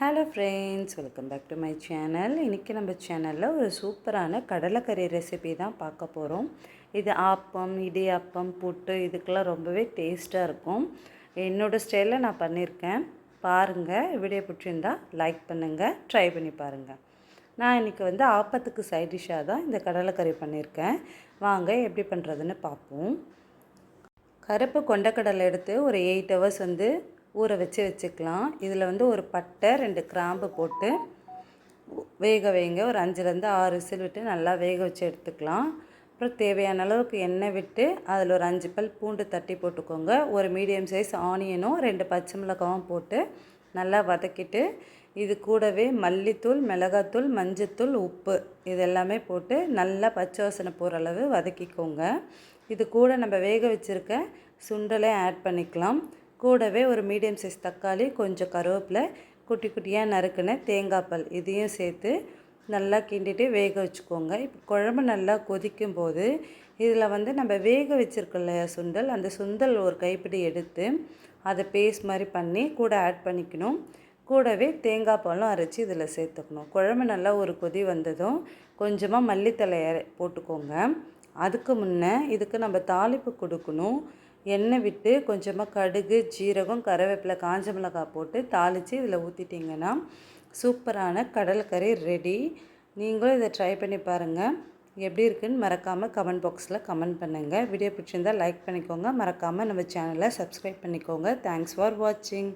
Hello friends welcome back to my channel இன்றைக்கி நம்ம சேனலில் ஒரு சூப்பரான கடலைக்கறி ரெசிபி தான் பார்க்க போகிறோம் இது ஆப்பம் இடியாப்பம் புட்டு இதுக்கெல்லாம் ரொம்பவே டேஸ்ட்டாக இருக்கும். என்னோடய ஸ்டைலில் நான் பண்ணியிருக்கேன். பாருங்கள் வீடியோ பிடிச்சிருந்தா லைக் பண்ணுங்கள் ட்ரை பண்ணி பாருங்கள் நான் இன்றைக்கி வந்து ஆப்பத்துக்கு சைட் டிஷ்ஷாக தான் இந்த கடலைக்கறி பண்ணியிருக்கேன். வாங்க எப்படி பண்ணுறதுன்னு பார்ப்போம். கருப்பு கொண்டக்கடலை எடுத்து ஒரு எயிட் ஹவர்ஸ் வந்து ஊற வச்சு வச்சுக்கலாம். இதில் வந்து ஒரு பட்டை ரெண்டு கிராம்பு போட்டு வேக வைங்க. ஒரு அஞ்சுலேருந்து ஆறு விசில் விட்டு நல்லா வேக வச்சு எடுத்துக்கலாம். அப்புறம் தேவையான அளவுக்கு எண்ணெய் விட்டு அதில் ஒரு அஞ்சு பல் பூண்டு தட்டி போட்டுக்கோங்க. ஒரு மீடியம் சைஸ் ஆனியனும் ரெண்டு பச்சை மிளகாவும் போட்டு நல்லா வதக்கிட்டு இது கூடவே மல்லித்தூள் மிளகாத்தூள் மஞ்சத்தூள் உப்பு இது எல்லாமே போட்டு நல்லா பச்சை வாசனை போகிற அளவு வதக்கிக்கோங்க. இது கூட நம்ம வேக வச்சுருக்க சுண்டலை ஆட் பண்ணிக்கலாம். கூடவே ஒரு மீடியம் சைஸ் தக்காளி கொஞ்சம் கருவேப்பிலை குட்டி குட்டியாக நறுக்குன தேங்காய் பால் இதையும் சேர்த்து நல்லா கிண்டிட்டு வேக வச்சுக்கோங்க. இப்போ குழம்பு நல்லா கொதிக்கும் போது இதில் வந்து நம்ம வேக வச்சுருக்கோம் இல்லையா சுண்டல் அந்த சுண்டல் ஒரு கைப்பிடி எடுத்து அதை பேஸ்ட் மாதிரி பண்ணி கூட ஆட் பண்ணிக்கணும். கூடவே தேங்காய் பாலும் அரைச்சி இதில் சேர்த்துக்கணும். குழம்பு நல்லா ஒரு கொதி வந்ததும் கொஞ்சமாக மல்லித்தலை போட்டுக்கோங்க. அதுக்கு முன்னே இதுக்கு நம்ம தாளிப்பு கொடுக்கணும். எண்ணெய் விட்டு கொஞ்சமாக கடுகு ஜீரகம் கருவேப்பிலை காஞ்ச மிளகாய் போட்டு தாளித்து இதில் ஊற்றிட்டிங்கன்னா சூப்பரான கடல்கறி ரெடி நீங்களும் இதை ட்ரை பண்ணி பாருங்கள் எப்படி இருக்குன்னு மறக்காமல் கமெண்ட் பாக்ஸில் கமெண்ட் பண்ணுங்கள் வீடியோ பிடிச்சிருந்தால் லைக் பண்ணிக்கோங்க. மறக்காமல் நம்ம சேனலை சப்ஸ்கிரைப் பண்ணிக்கோங்க. தேங்க்ஸ் ஃபார் வாட்சிங்